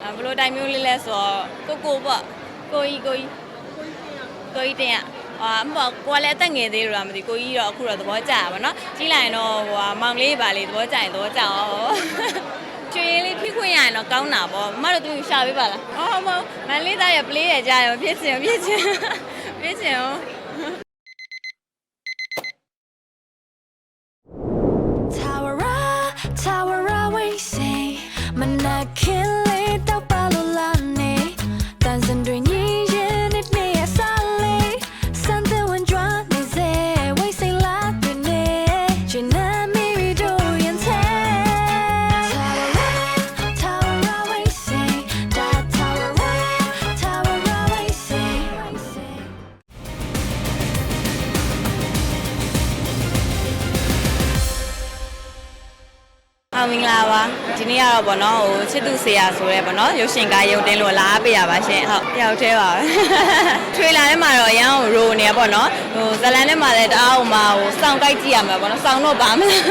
ဘလို့တိုင်မျိုးလေးလဲဆိုတော့ကိုကိုပေါ့ကိုကြီးကိုကြီးကိုကြီးတင်ရအာမဟုတ်ကိုကလည်းအသက်ငယ်သေးလို့လားမသိကိုကြီးတော့အခုတော့သဘောကျတာပေါ့နော်ကြီးလာရင်တော့ဟိုဟာမောင်လေးပါလေသဘောကျရင်သဘောကျအောင်ချွေလေးဖြစ်ခွင့်ရရင်တော့ကောင်းတာပေါ့မမတို့သူရှာပေးပါလားအော်မဟုတ်မန်လေးသားရဲ့ play ရကြရောဖြစ်စင်ဖြစ်စင်ဖြစ်စင်ရော Tower Tower away say မနက်ခင်း အောင်မင်္ဂလာပါဒီနေ့ကတော့ဗောနော်ဟိုချစ်သူဆရာဆိုရဲဗောနော်ရုပ်ရှင်ကားရုံတင်လို့လာအားပေးရပါရှင်ဟုတ်တယောက်တည်းပါပဲထွေလာထဲမှာတော့အရန်ကိုရိုနေရဗောနော်ဟိုဇလန်ထဲမှာလည်းတအားဟိုမှာဟိုစောင့်ကြိုက်ကြည့်ရမှာဗောနော်စောင့်တော့ပါမလား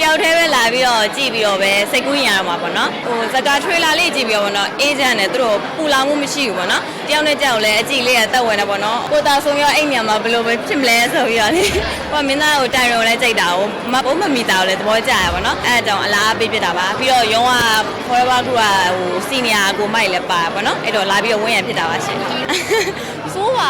တယောက်တည်းပဲလာပြီးတော့ကြည့်ပြီးတော့ပဲစိတ်ကူးရင်ရမှာဗောနော်ဟိုဇကာထွေလာလေးကြည့်ပြီးတော့ဗောနော်အေဂျင့်နဲ့သူတို့ပူလောင်မှုမရှိဘူးဗောနော်တယောက်နဲ့ကြောက်လဲအကြည့်လေးကတက်ဝင်တယ်ဗောနော်ကိုတာဆုံးရောအိမ်ညမှာဘယ်လိုပဲဖြစ်မလဲဆိုပြီးတော့လေဟိုမင်းသားကိုတိုင်ရုံလဲကြိတ်တာဟိုမဘုံမမီတာကိုလည်းသဘောကျရဗောနော်အဲအကြောင်းအလားပေးပြတာပါပြီးတော့ရုံးက forever group ကဟိုစီနီယာကိုမိုက်လည်းပါဗောနော်အဲ့တော့လာပြီးတော့ဝင်းရံဖြစ်တာပါရှင်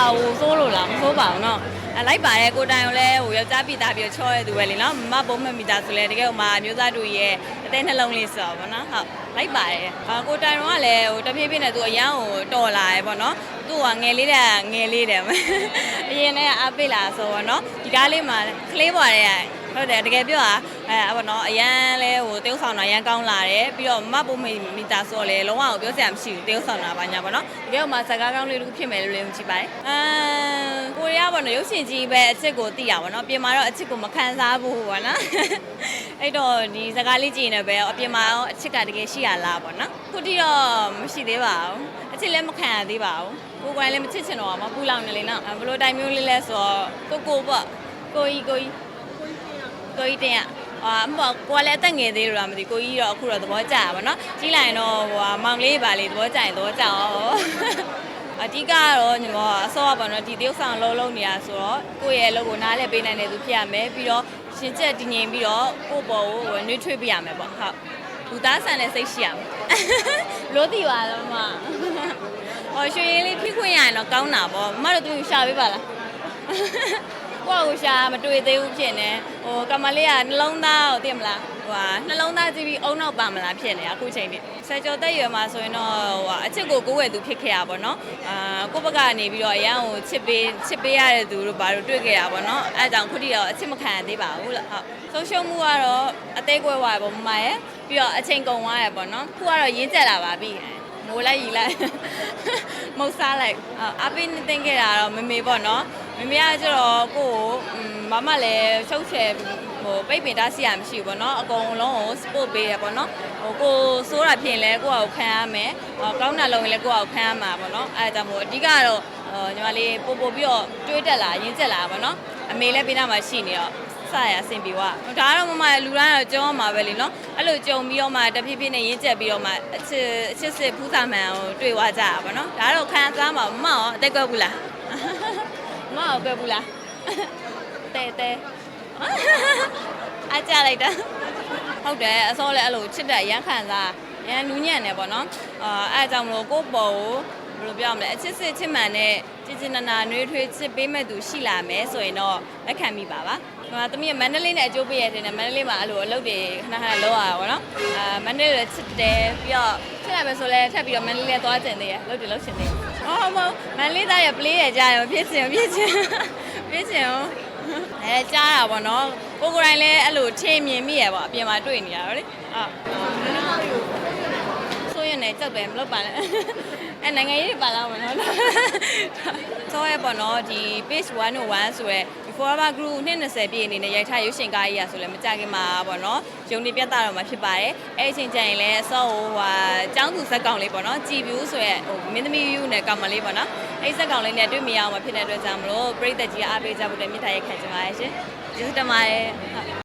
စိုးပါဘူးစိုးလို့လားမစိုးပါဘူးနော်အလိုက်ပါတယ်ကိုတိုင်ကိုလည်းဟိုယောက်ျားပိသားပြီးတော့ချောရဲသူပဲလေနော်မဘုံမမီတာဆိုလဲတကယ်ဟိုမှာမျိုးသားတို့ရဲ့အသေးနှလုံးလေးဆိုတော့ဗောနော်ဟုတ်လိုက်ပါတယ်အာကိုတိုင်ကလည်းဟိုတဖြည်းဖြည်းနဲ့သူအရန်ကိုတော်လာရဲဗောနော်သူ့ကငယ်လေးတဲ့ငယ်လေးတယ်အရင်နဲ့အားပေးလာဆိုဗောနော်ဒီကားလေးမှာကလေးပွားတဲ့ ဟုတ်တယ်တကယ်ပြောတာအဲဗောနော်အရန်လဲဟိုတေးဥဆောင်တာအရန်ကောင်းလာတယ်ပြီးတော့မဘုံမီတာဆိုတော့လေလုံးဝပြောစရာမရှိဘူးတေးဥဆောင်တာပါညာဗောနော်တကယ်ဟိုမှာစကားကောင်းလေးတစ်ခုဖြစ်မယ်လို့လည်းကြည့်ပါတယ်အမ်ကိုရီးယားဗောနော်ရုပ်ရှင်ကြီးပဲအချစ်ကိုသိရဗောနော်ပြင်မာတော့အချစ်ကိုမခံစားဘူးဗောနော်အဲ့တော့ဒီစကားလေးကြည့်နေပဲအပြင်မှာရောအချစ်ကတကယ်ရှိရလားဗောနော်ခုတိတော့မရှိသေးပါဘူးအချစ်လည်းမခံရသေးပါဘူးကိုယ်ကိုယ်လည်းမချစ်ချင်တော့ပါဘူးပူလောင်နေလေနော်ဘယ်လိုတိုင်မျိုးလေးလဲဆိုတော့ကိုကိုပေါ့ကိုကြီးကိုကြီး ကိုကြီးတင်ရအာမဟုတ်ကိုကလည်းအသက်ငယ်သေးလို့လားမသိကိုကြီးတော့အခုတော့သဘောကျတာဗောနော်ကြီးလိုက်ရင်တော့ဟိုဟာမောင်လေးပါလေသဘောကျရင်သဘောကျအောင်အဓိကကတော့ညီမအစောကပေါ့နော်ဒီတရုတ်ဆောင်လုံးလုံးနေရဆိုတော့ကိုယ့်ရဲ့အလုပ်ကိုနားလည်ပေးနိုင်တဲ့သူဖြစ်ရမယ်ပြီးတော့ရှင်ချက်တည်ငြိမ်ပြီးတော့ကိုယ့်ဘောကိုနှွေးထွေးပေးရမယ်ပေါ့ဟုတ်လူသားဆန်တဲ့စိတ်ရှိရမယ်လို့တည်ပါတော့မဟောရွှေရည်လေးဖိခွင့်ရရင်တော့ကောင်းတာပေါ့မမတို့သူရှာပေးပါလား ကိုယ့်ကိုရှာမတွေ့သေးဘူးဖြစ်နေဟိုကမလေးကနှလုံးသားကိုသိမလားဟိုဟာနှလုံးသားကြည့်ပြီးအုံနောက်ပါမလားဖြစ်နေအခုချိန်នេះဆယ်ကျော်တက်ရွယ်မှာဆိုရင်တော့ဟိုဟာအချစ်ကိုကိုယ်ဝယ်သူဖြစ်ခဲ့ရပါတော့အာကိုယ့်ဘက်ကနေပြီးတော့အရန်ကိုချစ်ပေးချစ်ပေးရတဲ့သူတို့ဘာလို့တွေ့ခဲ့ရပါတော့အဲအကြောင့်ခုထိတော့အချစ်မခံရသေးပါဘူးလို့ဟုတ်ဆုံးရှုံးမှုကတော့အသေးကွဲသွားရပေါ့မမရဲ့ပြီးတော့အချိန်ကုန်သွားရပေါ့နော်ခုကတော့ရင်းကျက်လာပါပြီမိုးလိုက်ရီလိုက်မုတ်စားလိုက်အပိနေတင်ခဲ့တာတော့မမေပေါ့နော် မမေကကျတော့ကိုကိုမမလည်းချုပ်ချယ်ဟိုပိတ်ပင်တားစီရမရှိဘူးပေါ့နော်အကုန်လုံးကို support ပေးရပေါ့နော်ဟိုကိုစိုးတာဖြစ်ရင်လည်းကိုယ့်အကိုခံရမယ်ဟောကောင်းတာလုပ်ရင်လည်းကိုယ့်အကိုခံရမှာပေါ့နော်အဲဒါကြောင့်မို့အဓိကတော့ဟိုညီမလေးပို့ပို့ပြီးတော့တွေးတက်လာရင်းကျက်လာပေါ့နော်အမေလည်းပေးတာမှရှိနေတော့စရအဆင်ပြေသွားဒါကတော့မမလူတိုင်းတော့ကြောမှာပဲလीနော်အဲ့လိုကြုံပြီးတော့မှတဖြည်းဖြည်းနဲ့ရင်းကျက်ပြီးတော့မှအချစ်အချစ်စစ်ဖူးစာမှန်ကိုတွေ့သွားကြတာပေါ့နော်ဒါတော့ခံစားမှာမမရောအသက်ကွက်ဘူးလား မမရောကွက်ဘူးလားတဲတဲအားကြလိုက်တာဟုတ်တယ်အစောလည်းအဲ့လိုချစ်တဲ့အရန်ခံစားရန်နူးညံ့နေပေါ့နော်အာအဲ့အကြောင့်မလို့ကိုယ့်ပေါ်ကို ဘယ်လိုပြောရမလဲအချစ်စစ်ချစ်မှန်နဲ့ကြည်ကြည်နာနာနှွေးထွေးချစ်ပေးမဲ့သူရှိလာမယ်ဆိုရင်တော့လက်ခံမိပါပါဟိုသမီးကမန္တလေးနဲ့အကျိုးပေးရတဲ့မန္တလေးမှာအဲ့လိုအလုပ်တွေခဏခဏလုပ်ရတာပေါ့နော်အာမန္တလေးလည်းချစ်တယ်ပြီးတော့ချစ်ရမယ်ဆိုလဲထပ်ပြီးတော့မန္တလေးလည်းသွားကျင်သေးရလုပ်တယ်လုပ်ရှင်သေးအော်မဟုတ်မန္တလေးသားရပလေးရကြရဖြစ်ချင်ဖြစ်ချင်ဖြစ်ချင်အောင်အဲကြားတာပေါ့နော်ကိုကိုယ်တိုင်လည်းအဲ့လိုထင်မြင်မိရပေါ့အပြင်မှာတွေ့နေရတော့လေအာ ဆိုရင်လည်းကြောက်တယ်မလုပ်ပါနဲ့အဲနိုင်ငံရေးတွေပါလာမှာနော်ဆိုရဲပေါ့နော်ဒီ page 101ဆိုရဲ Forever Group 20ပြည့်အနေနဲ့ရိုက်ထားရုပ်ရှင်ကားကြီးရဆိုလဲမကြခင်မှာပေါ့နော်ရုံနေပြတ်တာတော့မှာဖြစ်ပါတယ်အဲ့အချိန်ကျရင်လည်းအစောဟိုဟာចောင်းသူဇက်ကောင်လေးပေါ့နော်ကြည်ပြူးဆိုရဲဟိုမင်းသမီးယူနဲ့ကောင်မလေးပေါ့နော်အဲ့ဇက်ကောင်လေးနဲ့တွေ့မြင်အောင်မှာဖြစ်တဲ့အတွက်ကြောင့်မလို့ပရိသတ်ကြီးအားပေးကြဖို့လည်းမြတ်တာရက်ခံချင်ပါတယ်ရှင်ကျေးဇူးတင်ပါတယ်ဟုတ်